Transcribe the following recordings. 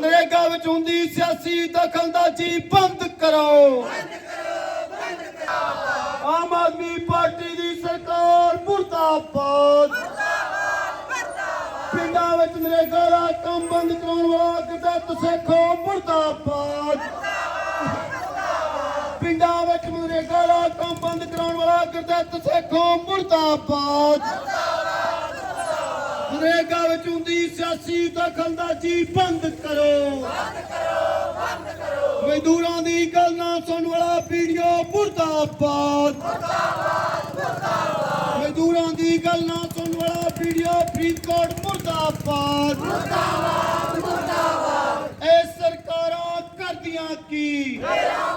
ਨਰੇਗਾ ਵਿੱਚ ਹੁੰਦੀ ਸਿਆਸੀ ਦਖਲਅੰਦਾਜ਼ੀ ਬੰਦ ਕਰੋ ਆਮ ਆਦਮੀ ਪਾਰਟੀ ਦੀ ਸਰਕਾਰ ਮੁਰਦਾਬਾਦ। ਪਿੰਡਾਂ ਵਿੱਚ ਨਰੇਗਾ ਦਾ ਕੰਮ ਬੰਦ ਕਰਾਉਣ ਵਾਲਾ ਗੁਰਦੱਤ ਸੇਖੋ ਮੁਰਦਾਬਾਦ। ਪਿੰਡਾਂ ਵਿੱਚ ਨਰੇਗਾ ਦਾ ਕੰਮ ਬੰਦ ਕਰਾਉਣ ਵਾਲਾ ਗੁਰਦੱਤ ਸੇਖੋ ਮੁਰਦਾਬਾਦ। ਨਰੇਗਾ ਵਿੱਚ ਹੁੰਦੀ ਸਿਆਸੀ ਦਖਲਅੰਦਾਜ਼ੀ ਬੰਦ ਕਰੋ। ਮਜ਼ਦੂਰਾਂ ਦੀ ਗੱਲ ਨਾ ਸੁਣਨ ਵਾਲਾ ਵੀਡੀਓ ਮੁਰਦਾਬਾਦ। ਮਜ਼ਦੂਰਾਂ ਦੀ ਗੱਲ ਨਾ ਸੁਣਨ ਵਾਲਾ ਵੀਡੀਓ ਫਰੀਦਕੋਟ ਮੁਰਦਾਬਾਦ। ਮੁਰਦਾਬਾਦ ਮੁਰਦਾਬਾਦ ਇਹ ਸਰਕਾਰਾਂ ਕਰਦੀਆਂ ਕੀ? ਫੇਰਾ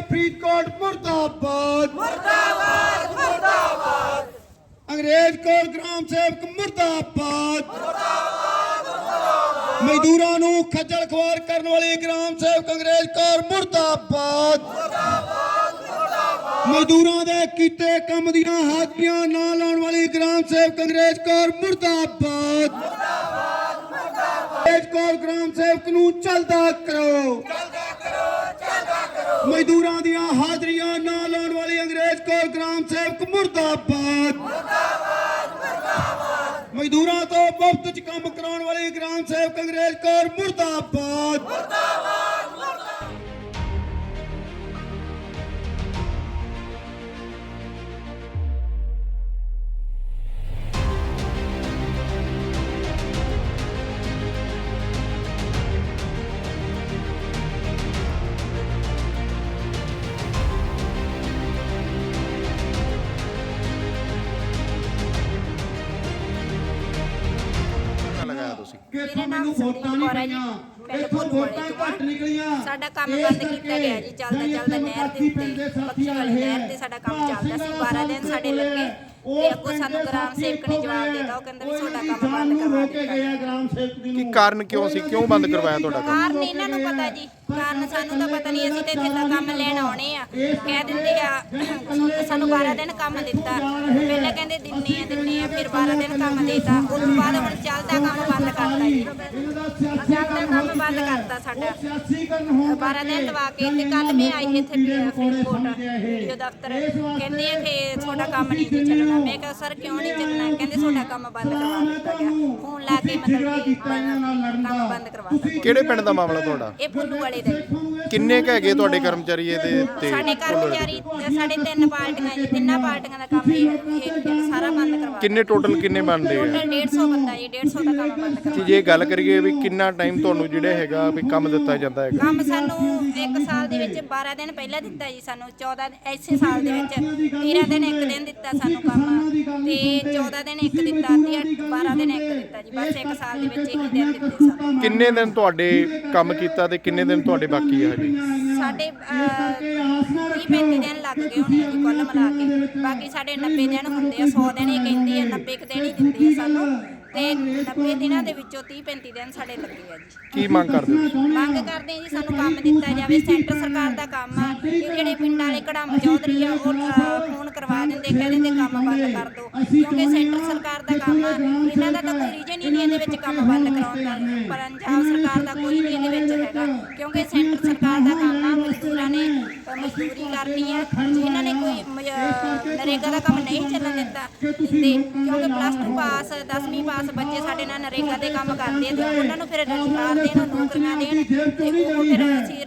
ਫਰੀਦਕੋਟ ਮੁਰਦਾਬਾਦ। ਮੁਰਦਾਬਾਦ ਮੁਰਦਾਬਾਦ। ਅੰਗਰੇਜ਼ ਕੋਲ ਗ੍ਰਾਮ ਸੇਵਕ ਮੁਰਦਾਬਾਦ। ਮਜ਼ਦੂਰਾਂ ਨੂੰ ਖੱਜਲ ਖਵਾਰ ਕਰਨ ਵਾਲੇ ਗ੍ਰਾਮ ਸੇਵਕ ਅੰਗਰੇਜ਼ ਕੌਰ ਮੁਰਦਾਬਾਦ। ਮਜ਼ਦੂਰਾਂ ਦੇ ਕੀਤੇ ਕੰਮ ਦੀਆਂ ਹਾਜ਼ਰੀਆਂ ਨਾ ਲਾਉਣ ਵਾਲੀ ਗ੍ਰਾਮ ਸੇਵਕ ਅੰਗਰੇਜ਼ ਕੌਰ ਮੁਰਦਾਬਾਦ। ਅੰਗਰੇਜ਼ ਕੌਰ ਗ੍ਰਾਮ ਸੇਵਕ ਨੂੰ ਚਲਦਾ ਕਰੋ। ਮਜ਼ਦੂਰਾਂ ਦੀਆਂ ਹਾਜ਼ਰੀਆਂ ਨਾ ਲਾਉਣ ਵਾਲੇ ਅੰਗਰੇਜ਼ ਕੌਰ ਗ੍ਰਾਮ ਸੇਵਕ ਮੁਰਦਾਬਾਦ। ਮਜ਼ਦੂਰਾਂ ਤੋਂ ਮੁਫਤ ਚ ਕੰਮ ਕਰਾਉਣ ਵਾਲੇ ਗ੍ਰਾਮ ਸੇਵਕ ਅੰਗਰੇਜ਼ ਕੌਰ ਮੁਰਦਾਬਾਦ। ਲਗਾਇਆ ਮੈਨੂੰ ਵੋਟਾਂ ਨਹੀਂ। ਪਈਆਂ। ਇੱਥੋਂ ਵੋਟਾਂ ਘੱਟ ਨਿਕਲੀਆਂ। ਸਾਡਾ ਕੰਮ ਬੰਦ ਕੀਤਾ ਗਿਆ ਜੀ ਚੱਲਦਾ ਚੱਲਦਾ ਨਹਿਰ ਦੇ ਪਿੰਡ ਉੱਤੇ ਸਾਥੀ ਬੱਚੀ ਵਾਲੀ ਨਹਿਰ ਤੇ ਸਾਡਾ ਕੰਮ ਚੱਲਦਾ ਸੀ ਸਿੰਘਾਂ 12 ਦਿਨ ਸਾਡੇ ਲੱਗੇ। ਤੇ ਅੱਗੋਂ ਸਾਨੂੰ ਗ੍ਰਾਮ ਸੇਵਕ ਨੇ ਜਵਾਬ ਦਿੱਤਾ ਉਹ ਕਹਿੰਦਾ ਵੀ ਤੁਹਾਡਾ ਕੰਮ ਬੰਦ ਕਰਵਾ ਦਿੱਤਾ ਗਿਆ। ਗ੍ਰਾਮ ਸੇਵਕ ਦੀ ਕੀ ਕਾਰਨ ਕਿਉਂ ਸੀ ਕਿਉਂ ਬੰਦ ਕਰਵਾਇਆ ਤੁਹਾਡਾ ਕੰਮ? ਕਾਰਨ ਇਹਨਾਂ ਨੂੰ ਪਤਾ ਜੀ। ਕਾਰਨ ਸਾਨੂੰ ਤਾਂ ਪਤਾ ਨਹੀਂ ਅਸੀਂ ਤੇ ਇੱਥੇ ਦਾ ਕੰਮ ਲੈਣ ਆਉਣੇ ਆ। ਕਹਿ ਦਿੰਦੇ ਆ ਸਾਨੂੰ 12 ਦਿਨ ਕੰਮ ਦਿੱਤਾ। ਪਹਿਲਾਂ ਕਹਿੰਦੇ ਦਿੰਨੇ ਆ ਦਿੰਨੇ ਆ ਫਿਰ 12 ਦਿਨ ਕੰਮ ਦੇਤਾ। ਉਸ ਤੋਂ ਬਾਅਦ ਹੁਣ ਚੱਲਦਾ ਕੰਮ ਬੰਦ ਕਰਤਾ ਜੀ। ਚੱਲਦਾ ਕੰਮ ਬੰਦ ਕਰਤਾ ਸਾਡਾ। ਸਿਆਸੀਕਰਨ ਹੋਣ 12 ਦਿਨ ਲਵਾ ਕੇ ਤੇ ਕੱਲ ਮੈਂ ਆਈ ਇੱਥੇ ਫਰੀਦਕੋਟ ਵੀਡੀਓ ਦਫ਼ਤਰ। ਕਹਿੰਦੇ ਆ ਕਿ ਤੁਹਾਡਾ ਕੰਮ ਨਹੀਂ ਜੀ ਚੱਲਣਾ। ਮੈਂ ਕਿਹਾ ਸਰ ਕਿਉਂ ਨਹੀਂ ਚੱਲਣਾ? ਕਹਿੰਦੇ ਤੁਹਾਡਾ ਕੰਮ ਬੰਦ ਕਰਵਾ ਦਿੱਤਾ ਗਿਆ। ਫੋਨ ਲਾ ਕੇ ਮਤਲਬ ਕੰਮ ਬੰਦ ਕਰਵਾ ਦਿੱਤਾ। ਕਿਹੜੇ ਪਿੰਡ ਦਾ ਮਾਮਲਾ ਤੁਹਾਡਾ? ਇਹ ਪੁੱਲੂ ਵਾਲੇ ਦਾ ਜੀ। ਕਿੰਨੇ ਕੁ ਹੈਗੇ ਤੁਹਾਡੇ ਕਰਮਚਾਰੀ ਇਹਦੇ ਉੱਤੇ ਸਾਡੇ ਕਰਮਚਾਰੀ ਤੇ ਸਾਡੇ ਤਿੰਨ ਪਾਰਟੀਆਂ ਜੀ ਤਿੰਨਾਂ ਪਾਰਟੀਆਂ ਦਾ ਕੰਮ ਇਹ ਇਹ ਸਾਰਾ ਬੰਦ ਕਰਵਾ ਕਿੰਨੇ ਟੋਟਲ ਕਿੰਨੇ ਬਣਦੇ ਆ? ਟੋਟਲ 150 ਬੰਦਾ ਜੀ 150 ਦਾ ਕੰਮ ਬੰਦ ਕਰਵਾ ਕਿ ਜੇ ਗੱਲ ਕਰੀਏ ਵੀ ਕਿੰਨਾ ਟਾਈਮ ਤੁਹਾਨੂੰ ਜਿਹੜੇ ਹੈਗਾ ਵੀ ਕੰਮ ਦਿੱਤਾ ਜਾਂਦਾ ਹੈਗਾ? ਕੰਮ ਸਾਨੂੰ ਇੱਕ ਸਾਲ ਦੇ ਵਿੱਚ 12 ਦਿਨ ਪਹਿਲਾਂ ਦਿੱਤਾ ਜੀ ਸਾਨੂੰ 14 ਐਸੇ ਸਾਲ ਦੇ ਵਿੱਚ 13 ਦਿਨ ਇੱਕ ਦਿਨ ਦਿੱਤਾ ਸਾਨੂੰ ਕੰਮ। ਤੇ 14 ਦਿਨ ਇੱਕ ਦਿੱਤਾ ਤੇ 12 ਦਿਨ ਇੱਕ ਦਿੱਤਾ ਜੀ ਬਸ ਇੱਕ ਸਾਲ ਦੇ ਵਿੱਚ ਇਹੀ ਦਿਨ ਦਿੱਤੇ ਸਾਨੂੰ। ਕਿੰਨੇ ਦਿਨ ਤੁਹਾਡੇ ਕੰਮ ਕੀਤਾ ਤੇ ਕਿੰਨੇ ਦਿਨ ਤੁਹਾਡੇ ਬਾਕੀ ਆ ਹਜੇ? ਸਾਡੇ 30 35 ਦਿਨ ਲੱਗ ਗਏ ਹੋਣੇ ਜੀ ਕੁੱਲ ਮਿਲਾ ਕੇ। ਬਾਕੀ ਸਾਡੇ 90 ਦਿਨ ਹੁੰਦੇ ਆ 100 ਦਿਨ ਹੀ ਕਹਿੰਦੀ ਆ 90 ਕੁ ਦਿਨ ਹੀ ਦਿੰਦੀ ਆ ਸਾਨੂੰ। ਤੇ 90 ਦਿਨਾਂ ਦੇ ਵਿੱਚੋਂ 30 35 ਦਿਨ ਸਾਡੇ ਲੱਗੇ ਆ ਜੀ। ਕੀ ਮੰਗ ਕਰਦੇ ਹੋ? ਮੰਗ ਕਰਦੇ ਹਾਂ ਜੀ ਸਾਨੂੰ ਕੰਮ ਦਿੱਤਾ ਜਾਵੇ ਸੈਂਟਰ ਸਰਕਾਰ ਦਾ ਕੰਮ ਆ। ਇਹ ਜਿਹੜੇ ਪਿੰਡਾਂ ਵਾਲੇ ਕੜਮ ਚੌਧਰੀ ਆ ਉਹ ਅਹ, ਫੋਨ ਕਰਵਾ ਦਿੰਦੇ ਕਹਿ ਦਿੰਦੇ ਕੰਮ ਬੰਦ ਕਰ ਦਿਓ ਕਿਉਂਕਿ ਸੈਂਟਰ ਸਰਕਾਰ ਦਾ ਕੰਮ ਆ ਇਹਨਾਂ ਦਾ ਤਾਂ ਕੋਈ ਰੀਜਨ ਹੀ ਨਹੀਂ ਇਹਦੇ ਵਿੱਚ ਕੰਮ ਬੰਦ ਕਰਾਉਣ ਦਾ। ਪੰਜਾਬ ਸਰਕਾਰ ਦਾ ਕੋਈ ਨਹੀਂ ਇਹਦੇ ਵਿੱਚ ਹੈਗਾ। ਕਿਉਂਕਿ ਸੈਂਟਰ ਸਰਕਾਰ ਦਾ ਕੰਮ ਆ ਮਜ਼ਦੂਰਾਂ ਨੇ ਅਹ, ਮਜ਼ਦੂਰੀ ਕਰਨੀ ਆ। ਜੇ ਇਹਨਾਂ ਨੇ ਕੋਈ ਮ- ਅਹ, ਨਰੇਗਾ ਦਾ ਕੰਮ ਨਹੀਂ ਚੱਲਣ ਦਿੱਤਾ। ਤੇ ਕਿਉਂਕਿ ਪਲੱਸ 2 ਪਾਸ 10ਵੀਂ ਪਾਸ ਬੱਚੇ ਸਾਡੇ ਨਾਲ ਨਰੇਗਾ ਦੇ ਕੰਮ ਕਰਦੇ ਆ ਤੇ ਉਹਨਾਂ ਨੂੰ ਫਿਰ ਰੁਜ਼ਗਾਰ ਦੇਣ ਨੌਕਰੀਆਂ ਦੇਣ ਤੇ ਉਹ ਫਿਰ ਅਸੀਂ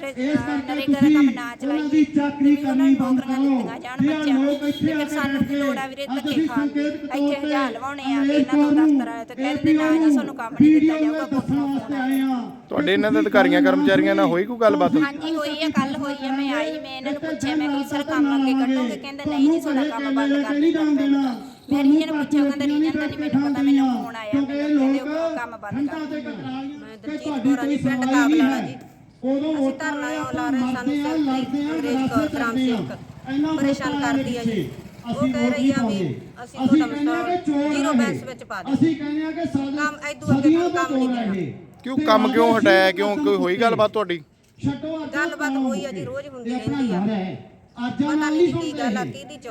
ਨਰੇਗਾ ਦਾ ਕੰਮ ਨਾ ਚਲਾਈਏ ਤੇ ਵੀ ਉਹਨਾਂ ਨੂੰ ਨੌਕਰੀਆਂ ਦਿੱਤੀਆਂ ਜਾਣ ਬੱਚਿਆਂ ਨੂੰ। ਤੇ ਫਿਰ ਸਾਨੂੰ ਕੀ ਲੋੜ ਆ ਵੀਰੇ ਧੱਕੇ ਖਾਣ ਦੀ ਇੱਥੇ ਹਜ਼ਾਰ ਲਵਾਉਣੇ ਆ ਇਹਨਾਂ ਨੂੰ ਦਫ਼ਤਰ ਆਏ ਤੇ ਕਹਿੰਦੇ ਨਾ ਜੀ ਸਾਨੂੰ ਕੰਮ ਨਹੀਂ ਦਿੱਤਾ ਜਾਊਗਾ ਆਇਆ ਤੁਹਾਡੇ ਇਹਨਾਂ ਦੇ ਅਧਿਕਾਰੀਆਂ ਕਰਮਚਾਰੀਆਂ ਨਾਲ ਹੋਈ ਕੋਈ ਗੱਲਬਾਤ? ਹਾਂਜੀ ਹੋਈ ਆ ਕੱਲ ਹੋਈ ਆ ਮੈਂ ਆਈ ਮੈਂ ਇਹਨਾਂ ਨੂੰ ਪੁੱਛਿਆ ਮੈਂ ਕਿ ਸਰ ਕੰਮ ਅੱਗੇ ਕੱਢੋਗੇ ਕਹਿੰਦੇ ਨਹੀਂ ਜੀ ਤੁਹਾਡਾ ਕੰਮ ਬੰਦ ਕਰ ਦਿੱਤਾ। ਮੈਂ ਰੀਜਨ ਪੁੱਛਿਆ ਕਹਿੰਦਾ ਰੀਜਨ ਦਾ ਨਹੀਂ ਮੈਨੂੰ ਪਤਾ ਮੈਨੂੰ ਫੋਨ ਆਇਆ ਕਹਿੰਦੇ ਉਹ ਕੰਮ ਬੰਦ ਕਰ ਦਿੱਤਾ ਮੈਂ ਦਲਜੀਤ ਕੌਰ ਆ ਜੀ ਪਿੰਡ ਕਾਬਲਾਲਾ ਜੀ। ਅਸੀਂ ਧਰਨਾ ਲਾ ਰਹੇ ਸਾਨੂੰ ਸੈਕਟਰੀ ਅੰਗਰੇਜ਼ ਕੌਰ ਗ੍ਰਾਮ ਸੇਵਕ ਪਰੇਸ਼ਾਨ ਕਰਦੀ ਆ ਜੀ। ਉਹ ਕਹਿ ਰਹੀ ਆ ਵੀ ਅਸੀਂ ਤੁਹਾਡਾ ਮਸਲਾ ਜ਼ੀਰੋ ਬੈਂਸ ਵਿੱਚ ਪਾ ਦੇ ਅਸੀਂ ਕਹਿੰਦੇ ਆ ਕਿ ਸਾਡਾ ਕੰਮ ਐਦੂ ਅੱਗੇ ਤੁਹਾਨੂੰ ਕੰਮ ਨਹੀਂ ਦੇਣਾ ਕਿਉਂ ਕੰਮ ਕਿਉਂ ਹਟਾਇਆ? ਕਿਉਂ ਕੋਈ ਹੋਈ ਗੱਲਬਾਤ ਤੁਹਾਡੀ? ਛੱਡੋ ਗੱਲਬਾਤ ਹੋਈ ਆ ਜੀ ਰੋਜ਼ ਹੁੰਦੀ ਰਹਿੰਦੀ ਆ। ਨਾਲ ਨਹੀਂ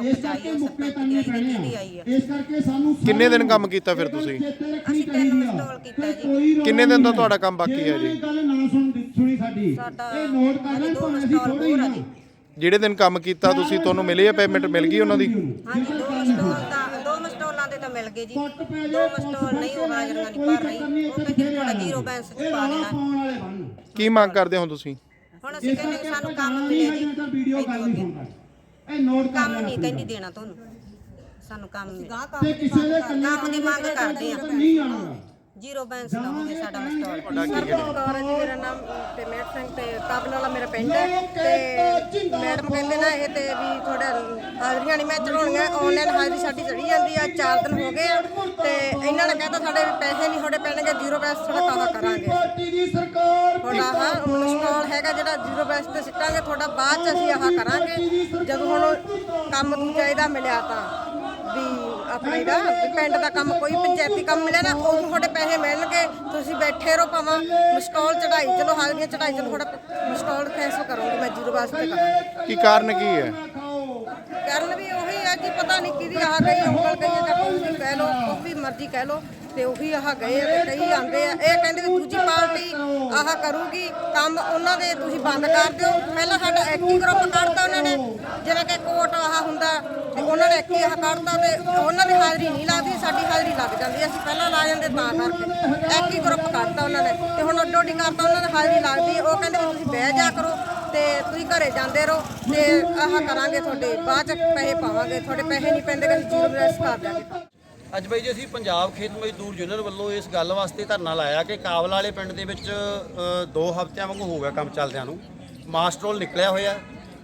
ਇਸ ਕਰਕੇ ਮੁੱਕੇ ਪੈਣੇ ਆ। ਇਸ ਕਰਕੇ ਸਾਨੂੰ ਕਿੰਨੇ ਦਿਨ ਕੰਮ ਕੀਤਾ ਫਿਰ ਤੁਸੀਂ? ਅਸੀਂ ਤਿੰਨ ਇੰਸਟਾਲ ਕੀਤਾ ਜੀ। ਕਿੰਨੇ ਦਿਨ ਦਾ ਤੁਹਾਡਾ ਕੰਮ ਬਾਕੀ ਹੈ ਜੀ? ਗੱਲ ਨਾ ਸੁਣ ਸੁਣੀ ਸਾਡੀ ਸਾਡਾ ਇਹ ਨੋਟ ਕਰ ਹਜੇ ਲੈ ਦੋ ਭਾਵੇਂ ਅਸੀਂ ਇੰਸਟਾਲ ਥੋੜੀ ਹੋਰ ਆ ਨਾ ਜੀ ਜਿਹੜੇ ਦਿਨ ਕੰਮ ਕੀਤਾ ਤੁਸੀਂ ਤੁਹਾਨੂੰ ਮਿਲੀ ਹੈ ਪੇਮੈਂਟ ਮਿਲ ਗਈ ਉਹਨਾਂ ਦੀ? ਹਾਂਜੀ ਦੋ ਮਸਟੋਲ ਤਾਂ ਦੋ ਮਸਟੋਲਾਂ ਦੇ ਤਾਂ ਮਿਲ ਗਏ ਜੀ। ਕੱਟ ਪੈ ਦੋ ਜਾਏ ਮਸਟੋਲ ਨਹੀਂ ਉਹ ਹਾਜ਼ਰੀਆਂ ਨਹੀਂ। ਭਰ ਰਹੀ ਉਹ ਕਹਿੰਦੇ ਤੁਹਾਡਾ ਜ਼ੀਰੋ ਬੈਲੈਂਸ ਚ ਪਾ ਦੇਣਾ ਪਾਉਣ ਵਾਲੇ ਬਣ ਕੀ ਮੰਗ ਕਰਦੇ ਹੋ ਤੁਸੀਂ? ਹੁਣ ਅਸੀਂ ਕਹਿੰਦੇ ਕਿ ਸਾਨੂੰ ਕੰਮ ਮਿਲੇ ਜੀ। ਤਾਂ ਵੀਡੀਓ ਗੱਲ ਨਹੀਂ ਸੁਣਦਾ ਇਹ ਨੋਟ ਕਰ ਕੰਮ ਨਹੀਂ ਕਹਿੰਦੀ ਦੇਣਾ ਤੁਹਾਨੂੰ। ਸਾਨੂੰ ਕੰਮ ਮਿਲੇ ਤੇ ਕਿਸੇ ਦੇ ਕੰਨੇ ਕੰਮ ਦੀ ਮੰਗ ਕਰਦੇ ਆ ਨਹੀਂ ਆਣਾ ਜ਼ੀਰੋ ਬੈਲੈਂਸ ਦਾ ਹੋਵੇ ਸਾਡਾ ਮਸਟੋਲ ਕੌਰ ਹੈ ਜੀ ਮੇਰਾ ਨਾਮ ਤੇ ਮੇਟ ਸਿੰਘ ਤੇ ਕਾਬਲ ਵਾਲਾ ਮੇਰਾ ਪਿੰਡ ਹੈ। ਤੇ ਮੈਡਮ ਕਹਿੰਦੇ ਨਾ ਇਹ ਤੇ ਵੀ ਥੋੜਾ ਹਾਜ਼ਰੀਆਂ ਨਹੀਂ ਮੈਂ ਚੜਾਉਣੀਆਂ ਆਨਲਾਈਨ ਹਾਜ਼ਰੀ ਸਾਡੀ ਚੜੀ ਜਾਂਦੀ ਆ 4 ਦਿਨ ਹੋ ਗਏ ਆ। ਤੇ ਇਹਨਾਂ ਨੇ ਕਹਿੰਦਾ ਸਾਡੇ ਪੈਸੇ ਨਹੀਂ ਤੁਹਾਡੇ ਪੈਣਗੇ ਜ਼ੀਰੋ ਕਾਹਾ ਕਰਾਂਗੇ। ਦੀ ਸਰਕਾਰ ਹੈਗਾ ਜਿਹੜਾ ਜ਼ੀਰੋ ਬੈਲੈਂਸ ਤੇ ਸਿੱਟਾਂਗੇ ਤੁਹਾਡਾ ਬਾਅਦ ਚ ਅਸੀਂ ਆਹ ਕਰਾਂਗੇ। ਜਦੋਂ ਹੁਣ ਕੰਮ ਦੂਜਾ ਇਹਦਾ ਮਿਲਿਆ ਤਾਂ ਵੀ ਆਪਣੇ ਦਾ ਵੀ ਪਿੰਡ ਦਾ ਕੰਮ ਕੋਈ ਪੰਚਾਇਤੀ ਕੰਮ ਮਿਲਿਆ ਨਾ ਉਹ ਤੁਹਾਡੇ ਪੈਸੇ ਮਿਲਣਗੇ। ਤੁਸੀਂ ਬੈਠੇ ਰਹੋ ਭਾਵੇਂ ਮਸਟਾਲ ਚੜਾਈ ਚਲੋ ਹਾਜ਼ਰੀਆਂ ਚੜਾਈ ਚਲੋ ਤੁਹਾਡਾ ਮਸਟਾਲ ਕੈਂਸਲ ਕਰੂੰਗੀ ਮੈਂ ਜ਼ੀਰੋ ਬੈਲੈਂਸ ਤੇ ਕਰਾਂਗੀ। ਕੀ ਕਾਰਨ ਕੀ ਹੈ? ਕਰਨ ਵੀ ਉਹੀ ਹੈ ਕਿ ਪਤਾ ਨਹੀਂ ਕਿਹਦੀ ਆਹ ਗਈ ਉਂਗਲ ਗਈ ਜਾਂ ਕੋਈ ਵੀ ਕਹਿ ਲੋ ਕੋਈ ਵੀ ਮਰਜ਼ੀ ਕਹਿ ਲੋ ਤੇ ਉਹੀ ਆਹ ਗਏ ਆ ਤੇ ਕਈ ਆਂਦੇ ਆ। ਇਹ ਕਹਿੰਦੇ ਵੀ ਦੂਜੀ ਪਾਰਟੀ ਆਹ ਕਰੂਗੀ, ਕੰਮ ਉਹਨਾਂ ਦੇ ਤੁਸੀਂ ਬੰਦ ਕਰ ਦਿਓ। ਪਹਿਲਾਂ ਸਾਡਾ ਇੱਕ ਗਰੁੱਪ ਕੱਢਤਾ ਉਹਨਾਂ ਨੇ, ਜਿਵੇਂ ਕਿ ਕੋਟ ਆਹ ਹੁੰਦਾ, ਤੇ ਉਹਨਾਂ ਨੇ ਇੱਕ ਆਹ ਕੱਢਤਾ ਤੇ ਉਹਨਾਂ ਦੀ ਹਾਜ਼ਰੀ ਨਹੀਂ ਲੱਗਦੀ, ਸਾਡੀ ਹਾਜ਼ਰੀ ਲੱਗ ਜਾਂਦੀ ਅਸੀਂ ਪਹਿਲਾਂ ਲਾ ਜਾਂਦੇ ਤਾਂ ਕਰਕੇ। ਇੱਕ ਗਰੁੱਪ ਕੱਢਤਾ ਉਹਨਾਂ ਨੇ ਤੇ ਹੁਣ ਅੱਡੋ ਅੱਡੀ ਕਰਤਾ, ਉਹਨਾਂ ਦੀ ਹਾਜ਼ਰੀ ਲੱਗਦੀ ਉਹ ਕਹਿੰਦੇ ਵੀ ਤੁਸੀਂ ਬਹਿ ਜਾ ਕਰੋ ਤੇ ਤੁਸੀਂ ਘਰੇ ਜਾਂਦੇ ਰਹੋ ਤੇ ਆਹ ਕਰਾਂਗੇ ਤੁਹਾਡੇ, ਬਾਅਦ ਚ ਪੈਸੇ ਪਾਵਾਂਗੇ। ਤੁਹਾਡੇ ਪੈਸੇ ਨਹੀਂ ਪੈਂਦੇ ਕਿ ਅਸੀਂ ਜ਼ੀਰੋ ਬੈਲੈਂਸ ਕਰ ਦਿਆਂਗੇ। ਅੱਜ ਬਾਈ ਜੀ ਅਸੀਂ ਪੰਜਾਬ ਖੇਤ ਮਜ਼ਦੂਰ ਯੂਨੀਅਨ ਵੱਲੋਂ ਇਸ ਗੱਲ ਵਾਸਤੇ ਧਰਨਾ ਲਾਇਆ ਕਿ ਕਾਬਲ ਵਾਲੇ ਪਿੰਡ ਦੇ ਵਿੱਚ ਅ, ਦੋ ਹਫ਼ਤਿਆਂ ਵਾਂਗੂ ਹੋ ਗਿਆ ਕੰਮ ਚੱਲਦਿਆਂ ਨੂੰ। ਮਾਸਟਰੋਲ ਨਿਕਲਿਆ ਹੋਇਆ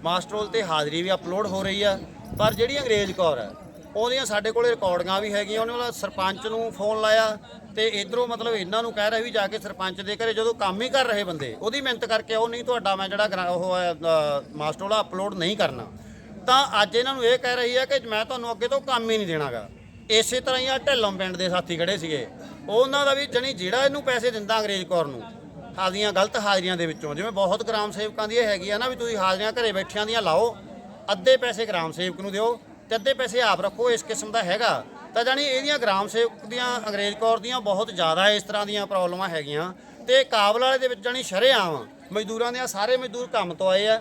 ਮਾਸਟਰੋਲ ਤੇ ਹਾਜ਼ਰੀ ਵੀ ਅਪਲੋਡ ਹੋ ਰਹੀ ਆ। ਪਰ ਜਿਹੜੀ ਅੰਗਰੇਜ਼ ਕੌਰ ਹੈ ਉਹਦੀਆਂ ਸਾਡੇ ਕੋਲੇ ਰਿਕਾਰਡਿੰਗਾਂ ਵੀ ਹੈਗੀਆਂ ਉਹਨਾਂ ਵਾਲਾ ਸਰਪੰਚ ਨੂੰ ਫੋਨ ਲਾਇਆ ਤੇ ਇਧਰੋਂ ਮਤਲਬ ਇਹਨਾਂ ਨੂੰ ਕਹਿ ਰਿਹਾ ਵੀ ਜਾ ਕੇ ਸਰਪੰਚ ਦੇ ਘਰੇ ਜਦੋਂ ਕੰਮ ਹੀ ਕਰ ਰਹੇ ਬੰਦੇ ਉਹਦੀ ਮਿਹਨਤ ਕਰਕੇ ਉਹ ਨਹੀਂ ਤੁਹਾਡਾ ਮੈਂ ਜਿਹੜਾ ਗਰਾ- ਉਹ ਹੈ, ਅ, ਮਾਸਟਰੋਲ ਆ ਅਪਲੋਡ ਨਹੀਂ ਕਰਨਾ। ਤਾਂ ਅੱਜ ਇਹਨਾਂ ਨੂੰ ਇਹ ਕਹਿ ਰਹੀ ਹੈ ਕਿ ਮੈਂ ਤੁਹਾਨੂੰ ਅੱਗੇ ਤੋਂ ਕੰਮ ਹੀ ਨਹੀਂ ਦੇਣਾਗਾ। ਇਸੇ ਤਰ੍ਹਾਂ ਹੀ ਆ ਢਿੱਲੋਂ ਪਿੰਡ ਦੇ ਸਾਥੀ ਖੜੇ ਸੀਗੇ। ਉਹਨਾਂ ਦਾ ਵੀ ਜਣੀ ਜਿਹੜਾ ਇਹਨੂੰ ਪੈਸੇ ਦਿੰਦਾ ਅੰਗਰੇਜ਼ ਕੌਰ ਨੂੰ ਆਪਦੀਆਂ ਗਲਤ ਹਾਜ਼ਰੀਆਂ ਦੇ ਵਿੱਚੋਂ। ਜਿਵੇਂ ਬਹੁਤ ਗ੍ਰਾਮ ਸੇਵਕਾਂ ਦੀ ਇਹ ਹੈਗੀ ਆ ਨਾ ਵੀ ਤੁਸੀਂ ਹਾਜ਼ਰੀਆਂ ਘਰੇ ਬੈਠਿਆਂ ਦੀਆਂ ਲਾਓ, ਅੱਧੇ ਪੈਸੇ ਗ੍ਰਾਮ ਸੇਵਕ ਨੂੰ ਦਿਓ ਤੇ ਅੱਧੇ ਪੈਸੇ ਆਪ ਰੱਖੋ, ਇਸ ਕਿਸਮ ਦਾ ਹੈਗਾ। ਤਾਂ ਜਾਣੀ ਇਹਦੀਆਂ ਗ੍ਰਾਮ ਸੇਵਕ ਦੀਆਂ, ਅੰਗਰੇਜ਼ ਕੌਰ ਦੀਆਂ ਬਹੁਤ ਜ਼ਿਆਦਾ ਇਸ ਤਰ੍ਹਾਂ ਦੀਆਂ ਪ੍ਰੋਬਲਮਾਂ ਹੈਗੀਆਂ। ਤੇ ਕਾਬਲ ਵਾਲੇ ਦੇ ਵਿੱਚ ਜਾਣੀ ਸ਼ਰੇਆਮ ਮਜ਼ਦੂਰਾਂ ਦੇ ਸਾਰੇ ਮਜ਼ਦੂਰ ਕੰਮ ਤੋਂ ਆਏ ਆ।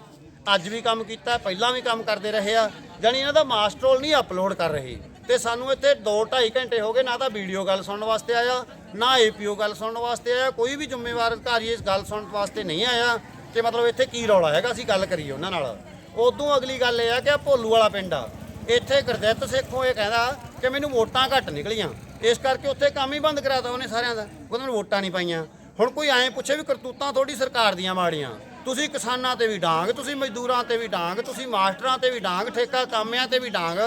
ਅੱਜ ਵੀ ਕੰਮ ਕੀਤਾ, ਪਹਿਲਾਂ ਵੀ ਕੰਮ ਕਰਦੇ ਰਹੇ ਆ। ਜਾਣੀ ਇਹਨਾਂ ਦਾ ਮਾਸਟਰੋਲ ਨਹੀਂ ਅਪਲੋਡ ਕਰ ਰਹੇ। ਤੇ ਸਾਨੂੰ ਇੱਥੇ 2.5 ਘੰਟੇ ਹੋ ਗਏ ਨਾ ਤਾਂ ਵੀਡੀਓ ਗੱਲ ਸੁਣਨ ਵਾਸਤੇ ਆਇਆ, ਨਾ ਏਪੀਓ ਗੱਲ ਸੁਣਨ ਵਾਸਤੇ ਆਇਆ, ਕੋਈ ਵੀ ਜ਼ਿੰਮੇਵਾਰ ਅਧਿਕਾਰੀ ਇਸ ਗੱਲ ਸੁਣਨ ਵਾਸਤੇ ਨਹੀਂ ਆਇਆ ਕਿ ਮਤਲਬ ਇੱਥੇ ਕੀ ਰੌਲਾ ਹੈਗਾ ਅਸੀਂ ਗੱਲ ਕਰੀਏ ਉਹਨਾਂ ਨਾਲ। ਉਦੋਂ ਅਗਲੀ ਗੱਲ ਇਹ ਆ ਕਿ ਭੋਲੂ ਵਾਲਾ ਪਿੰਡ ਆ। ਇੱਥੇ ਗੁਰਦਿੱਤ ਸੇਖੋਂ ਇਹ ਕਹਿੰਦਾ ਕਿ ਮੈਨੂੰ ਵੋਟਾਂ ਘੱਟ ਨਿਕਲੀਆਂ। ਇਸ ਕਰਕੇ ਉੱਥੇ ਕੰਮ ਹੀ ਬੰਦ ਕਰਾਤਾ ਉਹਨੇ ਸਾਰਿਆਂ ਦਾ। ਉਹਨਾਂ ਨੂੰ ਵੋਟਾਂ ਨਹੀਂ ਪਾਈਆਂ। ਹੁਣ ਕੋਈ ਐਂ ਪੁੱਛੇ ਵੀ ਕਰਤੂਤਾਂ ਥੋੜੀ ਸਰਕਾਰ ਦੀਆਂ ਮਾੜੀਆਂ। ਤੁਸੀਂ ਕਿਸਾਨਾਂ ਤੇ ਵੀ ਡਾਂਗ, ਤੁਸੀਂ ਮਜ਼ਦੂਰਾਂ ਤੇ ਵੀ ਡਾਂਗ, ਤੁਸੀਂ ਮਾਸਟਰਾਂ ਤੇ ਵੀ ਡਾਂਗ, ਠੇਕਾ ਕਾਮਿਆਂ ਤੇ ਵੀ ਡਾਂਗ,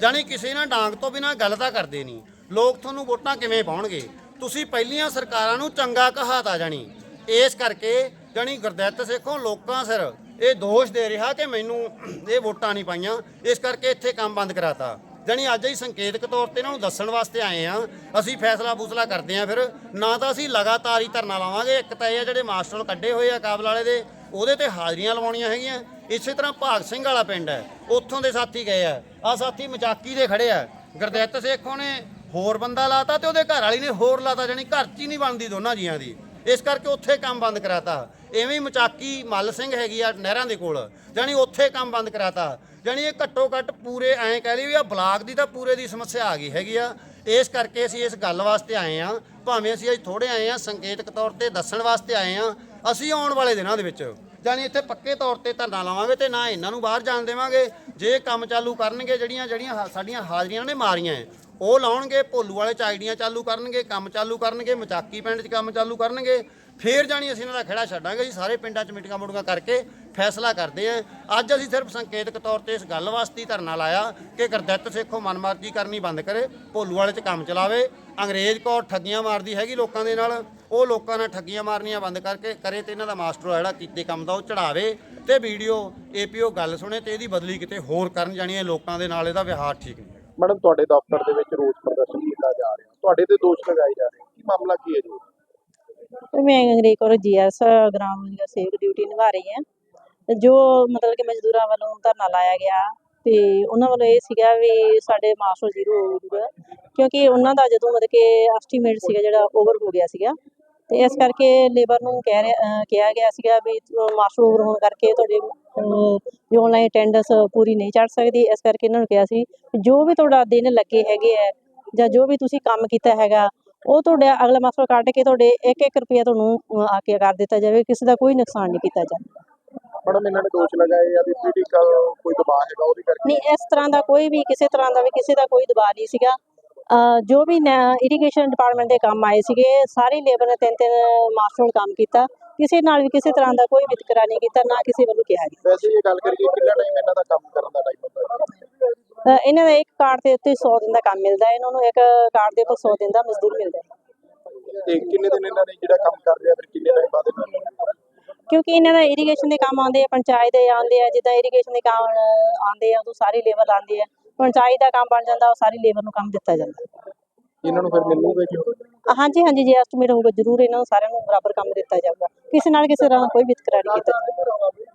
ਜਾਣੀ ਕਿਸੇ ਨਾਲ ਡਾਂਗ ਤੋਂ ਬਿਨਾਂ ਗੱਲ ਤਾਂ ਕਰਦੇ ਨਹੀਂ। ਲੋਕ ਤੁਹਾਨੂੰ ਵੋਟਾਂ ਕਿਵੇਂ ਪਾਉਣਗੇ? ਤੁਸੀਂ ਪਹਿਲੀਆਂ ਸਰਕਾਰਾਂ ਨੂੰ ਚੰਗਾ ਕਹਾਤਾ ਜਾਣੀ। ਇਸ ਕਰਕੇ ਜਾਣੀ ਗੁਰਦਿੱਤ ਸੇਖੋਂ ਲੋਕਾਂ ਸਿਰ ਇਹ ਦੋਸ਼ ਦੇ ਰਿਹਾ ਕਿ ਮੈਨੂੰ ਇਹ ਵੋਟਾਂ ਨਹੀਂ ਪਾਈਆਂ। ਇਸ ਕਰਕੇ ਇੱਥੇ ਕੰਮ ਬੰਦ ਕਰਾਤਾ। ਜਾਣੀ ਅੱਜ ਹੀ ਸੰਕੇਤਕ ਤੌਰ ਤੇ ਇਹਨਾਂ ਨੂੰ ਦੱਸਣ ਵਾਸਤੇ ਆਏ ਆ ਅਸੀਂ ਫੈਸਲਾ ਫੂਸਲਾ ਕਰਦੇ ਆ ਫਿਰ। ਨਾ ਤਾਂ ਅਸੀਂ ਲਗਾਤਾਰ ਹੀ ਧਰਨਾ ਲਾਵਾਂਗੇ। ਇੱਕ ਤਾਂ ਇਹ ਆ ਜਿਹੜੇ ਮਾਸਟਰ ਕੱਢੇ ਹੋਏ ਆ ਕਾਬਲ ਵਾਲੇ ਦੇ। ਉਹਦੇ ਤੇ ਹਾਜ਼ਰੀਆਂ ਲਵਾਉਣੀਆਂ ਹੈਗੀਆਂ। ਇਸੇ ਤਰ੍ਹਾਂ ਭਾਗ ਸਿੰਘ ਵਾਲਾ ਪਿੰਡ ਹੈ। ਉੱਥੋਂ ਦੇ ਸਾਥੀ ਗਏ ਆ। ਆ ਸਾਥੀ ਮਚਾਕੀ ਦੇ ਖੜੇ ਆ। ਗੁਰਦਿੱਤ ਸੇਖੋਂ ਨੇ ਹੋਰ ਬੰਦਾ ਲਾਤਾ ਤੇ ਉਹਦੇ ਘਰ ਵਾਲੀ ਨੇ ਹੋਰ ਲਾਤਾ, ਜਾਣੀ ਘਰ 'ਚ ਹੀ ਨਹੀਂ ਬਣਦੀ ਦੋਨਾਂ ਜੀਆਂ ਦੀ। ਇਸ ਕਰਕੇ ਉੱਥੇ ਕੰਮ ਬੰਦ ਕਰਾਤਾ। ਐਵੇਂ ਹੀ ਮਚਾਕੀ ਮੱਲ ਸਿੰਘ ਹੈਗੀ ਆ ਨਹਿਰਾਂ ਦੇ ਕੋਲ। ਜਾਣੀ ਉੱਥੇ ਕੰਮ ਬੰਦ ਕਰਾਤਾ। ਜਾਣੀ ਇਹ ਘੱਟੋ ਘੱਟ ਪੂਰੇ ਐਂ ਕਹਿ ਲਈ ਵੀ ਆ ਬਲਾਕ ਦੀ ਤਾਂ ਪੂਰੇ ਦੀ ਸਮੱਸਿਆ ਆ ਗਈ ਹੈਗੀ ਆ। ਇਸ ਕਰਕੇ ਅਸੀਂ ਇਸ ਗੱਲ ਵਾਸਤੇ ਆਏ ਆ। ਭਾਵੇਂ ਅਸੀਂ ਅੱਜ ਥੋੜੇ ਆਏ ਆ, ਸੰਕੇਤਕ ਤੌਰ ਤੇ ਦੱਸਣ ਵਾਸਤੇ ਆਏ ਆ। ਅਸੀਂ ਆਉਣ ਵਾਲੇ ਦਿਨਾਂ ਦੇ ਵਿੱਚ ਜਾਣੀ ਇੱਥੇ ਪੱਕੇ ਤੌਰ ਤੇ ਧਰਨਾ ਲਾਵਾਂਗੇ ਤੇ ਨਾ ਇਹਨਾਂ ਨੂੰ ਬਾਹਰ ਜਾਣ ਦੇਵਾਂਗੇ। ਜੇ ਕੰਮ ਚਾਲੂ ਕਰਨਗੇ ਜਿਹੜੀਆਂ ਜਿਹੜੀਆਂ ਹਾ- ਸਾਡੀਆਂ ਹਾਜ਼ਰੀਆਂ ਨੇ ਮਾਰੀਆਂ ਹੈ, ਉਹ ਲਾਉਣਗੇ ਭੋਲੂ ਵਾਲੇ ਚ ਆਈਡੀਆਂ ਚਾਲੂ ਕਰਨਗੇ ਕੰਮ ਚਾਲੂ ਕਰਨਗੇ ਮਚਾਕੀ ਪਿੰਡ 'ਚ ਕੰਮ ਚਾਲੂ ਕਰਨਗੇ। ਫੇਰ ਜਾਣੀ ਅਸੀਂ ਇਹਨਾਂ ਦਾ ਖੜਾ ਛੱਡਾਂਗੇ ਜੀ, ਸਾਰੇ ਪਿੰਡਾਂ 'ਚ ਮੀਟਿੰਗਾਂ ਮੁਟੀਆਂ ਕਰਕੇ ਫੈਸਲਾ ਕਰਦੇ ਆਂ। ਅੱਜ ਅਸੀਂ ਸਿਰਫ ਸੰਕੇਤਕ ਤੌਰ ਤੇ ਇਸ ਗੱਲ ਵਾਸਤੇ ਧਰਨਾ ਲਾਇਆ ਕਿ ਗੁਰਦਿੱਤ ਸੇਖੋਂ ਮਨਮਰਜ਼ੀ ਕਰਨੀ ਬੰਦ ਕਰੇ, ਭੋਲੂ ਵਾਲੇ 'ਚ ਕੰਮ ਚਲਾਵੇ। ਅੰਗਰੇਜ਼ ਕੌਰ ਠੱਗੀਆਂ ਮਾਰਦੀ ਹੈਗੀ ਲੋਕਾਂ ਦੇ ਨਾਲ, ਉਹ ਲੋਕਾਂ ਨਾਲ ਠੱਗੀਆਂ ਮਾਰਨੀਆਂ ਬੰਦ ਕਰਕੇ ਕਰੇ ਤੇ ਇਹਨਾਂ ਦਾ ਮਾਸਟਰ ਜਿਹੜਾ ਕੀਤੇ ਕੰਮ ਦਾ ਉਹ ਚੜਾਵੇ। ਤੇ ਵੀਡੀਓ, ਏਪੀਓ ਗੱਲ ਸੁਣੇ ਤੇ ਇਹਦੀ ਬਦਲੀ ਕਿਤੇ ਹੋਰ ਕਰਨ ਜਾਣੀ ਇਹ ਲੋਕਾਂ ਦੇ ਨਾਲ ਇਹਦਾ ਵਿਹਾਰ ਠੀਕ ਨਹੀਂ ਮੈਡਮ, ਤੁਹਾਡੇ ਦਫ਼ਤਰ ਦੇ ਵਿੱਚ ਰੋਸ ਪ੍ਰਦਰਸ਼ਨ ਕੀਤਾ ਜਾ ਰਿਹਾ। ਤੁਹਾਡੇ ਤੇ ਦੋਸ਼ ਲਗਾਏ ਜਾ ਰਹੇ ਕੀ ਮਾਮਲਾ ਕੀ ਹੈ ਜੀ? ਮੈਂ ਅੰਗਰੇਜ਼ ਕੌਰ ਜੀਐਸ ਗ੍ਰਾਮ ਸੇਵਕ ਡਿਊਟੀ ਨਿਭਾ ਰਹੀ ਹਾਂ ਜੋ ਮਤਲਬ ਕਿ ਮਜ਼ਦੂਰਾਂ ਵੱਲੋਂ ਧਰਨਾ ਲਾਇਆ ਗਿਆ ਤੇ ਉਹਨਾਂ ਵੱਲੋਂ ਇਹ ਸੀਗਾ ਵੀ ਸਾਡੇ ਮਾਸਟਰ ਜ਼ੀਰੋ ਹੋ ਜਾਊਗਾ ਕਿਉਂਕਿ ਉਹਨਾਂ ਦਾ ਜਦੋਂ ਮਤਲਬ ਕਿ ਐਸਟੀਮੇਟ ਸੀਗਾ ਜਿਹੜਾ ਓਵਰ ਹੋ ਗਿਆ ਸੀਗਾ ਤੇ ਇਸ ਕਰਕੇ ਲੇਬਰ ਨੂੰ ਕਹਿ ਰਿਹਾ ਕਿਹਾ ਗਿਆ ਸੀਗਾ ਵੀ ਮਾਸਟਰ ਓਵਰ ਹੋਣ ਕਰਕੇ ਤੁਹਾਡੇ ਅਹ, ਆਨਲਾਈਨ ਅਟੈਂਡੈਂਸ ਪੂਰੀ ਨਹੀਂ ਚੜ ਸਕਦੀ। ਇਸ ਕਰਕੇ ਇਹਨਾਂ ਨੂੰ ਕਿਹਾ ਸੀ ਜੋ ਵੀ ਤੁਹਾਡਾ ਦਿਨ ਲੱਗੇ ਹੈਗੇ ਆ ਜਾਂ ਜੋ ਵੀ ਤੁਸੀਂ ਕੰਮ ਕੀਤਾ ਹੈਗਾ ਉਹ ਤੁਹਾਡਾ ਅਗਲਾ ਮਾਸਟਰ ਕੱਢ ਕੇ ਤੁਹਾਡੇ 1-1 ਰੁਪਿਆ ਤੁਹਾਨੂੰ ਆ ਕੇ ਕਰ ਦਿੱਤਾ ਜਾਵੇ ਕਿਸੇ ਦਾ ਕੋਈ ਨੁਕਸਾਨ ਨਹੀਂ ਕੀਤਾ ਜਾਵੇ ਮੈਡਮ ਇਹਨਾਂ ਨੇ ਦੋਸ਼ ਲਗਾਏ ਆ ਵੀ ਪੋਲੀਟੀਕਲ ਕੋਈ ਦਬਾਅ ਹੈਗਾ ਉਹਦੇ ਕਰਕੇ? ਨਹੀਂ ਇਸ ਤਰ੍ਹਾਂ ਦਾ ਕੋਈ ਵੀ ਕਿਸੇ ਤਰ੍ਹਾਂ ਦਾ ਵੀ ਕਿਸੇ ਦਾ ਕੋਈ ਦਬਾਅ ਨਹੀਂ ਸੀਗਾ। ਜੋ ਵੀ ਇਰੀਗੇਸ਼ਨ ਡਿਪਾਰਟਮੈਂਟ ਦੇ ਕੰਮ ਆਏ ਸੀਗੇ ਸਾਰੀ ਲੇਬਰ ਨੇ ਤਿੰਨ ਤਿੰਨ ਮਾਸਟਰ ਕੰਮ ਕੀਤਾ। ਕਿਸੇ ਨਾਲ ਵੀ ਕਿਸੇ ਤਰ੍ਹਾਂ ਦਾ ਕੋਈ ਵਿਤਕਰਾ ਨਹੀਂ ਕੀਤਾ ਨਾ ਕਿਸੇ ਵੱਲੋਂ ਕਿਹਾ ਗਿਆ। ਵੈਸੇ ਇਹ ਗੱਲ ਕਰੀਏ ਕਿੰਨਾ ਟਾਈਮ ਇਹਨਾਂ ਦਾ ਕੰਮ ਕਰਨ ਦਾ ਟਾਈਮ ਹੁੰਦਾ ਇਹਨਾਂ ਦਾ ਇੱਕ ਕਾਰਡ ਦੇ ਉੱਤੇ 100 ਦਿਨ ਦਾ ਕੰਮ ਮਿਲਦਾ ਹੈ ਇਹਨਾਂ ਨੂੰ ਇੱਕ ਕਾਰਡ ਦੇ ਉੱਤੇ 100 ਦਿਨ ਦਾ ਮਜ਼ਦੂਰ ਮਿਲਦਾ ਹੈ। ਤੇ ਕਿੰਨੇ ਦਿਨ ਇਹਨਾਂ ਨੇ ਜਿਹੜਾ ਕੰਮ ਕਰ ਰਿਹਾ ਫਿਰ ਕਿੰਨੇ ਟਾਈਮ ਬਾਅਦ ਇਹਨਾਂ ਨੂੰ? ਕਿਉਂਕਿ ਇਹਨਾਂ ਦਾ ਇਰੀਗੇਸ਼ਨ ਦੇ ਕੰਮ ਆਉਂਦੇ ਆ ਪੰਚਾਇਤ ਦੇ ਆਉਂਦੇ ਆ ਜਿੱਦਾਂ ਇਰੀਗੇਸ਼ਨ ਦੇ ਕੰਮ ਆਉਂਦੇ ਆ ਉਦੋਂ ਸਾਰੀ ਲੇਬਰ ਆਉਂਦੀ ਹੈ। ਪੰਚਾਇਤ ਦਾ ਕੰਮ ਬਣ ਜਾਂਦਾ ਉਹ ਸਾਰੀ ਲੇਬਰ ਨੂੰ ਕੰਮ ਦਿੱਤਾ ਜਾਂਦਾ। ਇਹਨਾਂ ਨੂੰ ਫਿਰ ਮਿਲੂਗਾ ਜੀ? ਹਾਂਜੀ ਹਾਂਜੀ ਜੇ ਐਸਟੀਮੇਟ ਹੋਊਗਾ, ਜ਼ਰੂਰ ਇਹਨਾਂ ਨੂੰ ਸਾਰਿਆਂ ਨੂੰ ਬਰਾਬਰ ਕੰਮ ਦਿੱਤਾ ਜਾਊਗਾ। ਕਿਸੇ ਨਾਲ ਕਿਸੇ ਤਰ੍ਹਾਂ ਦਾ ਕੋਈ ਵਿਤਕਰਾ ਨਹੀਂ ਕੀਤਾ ਜਾਊਗਾ।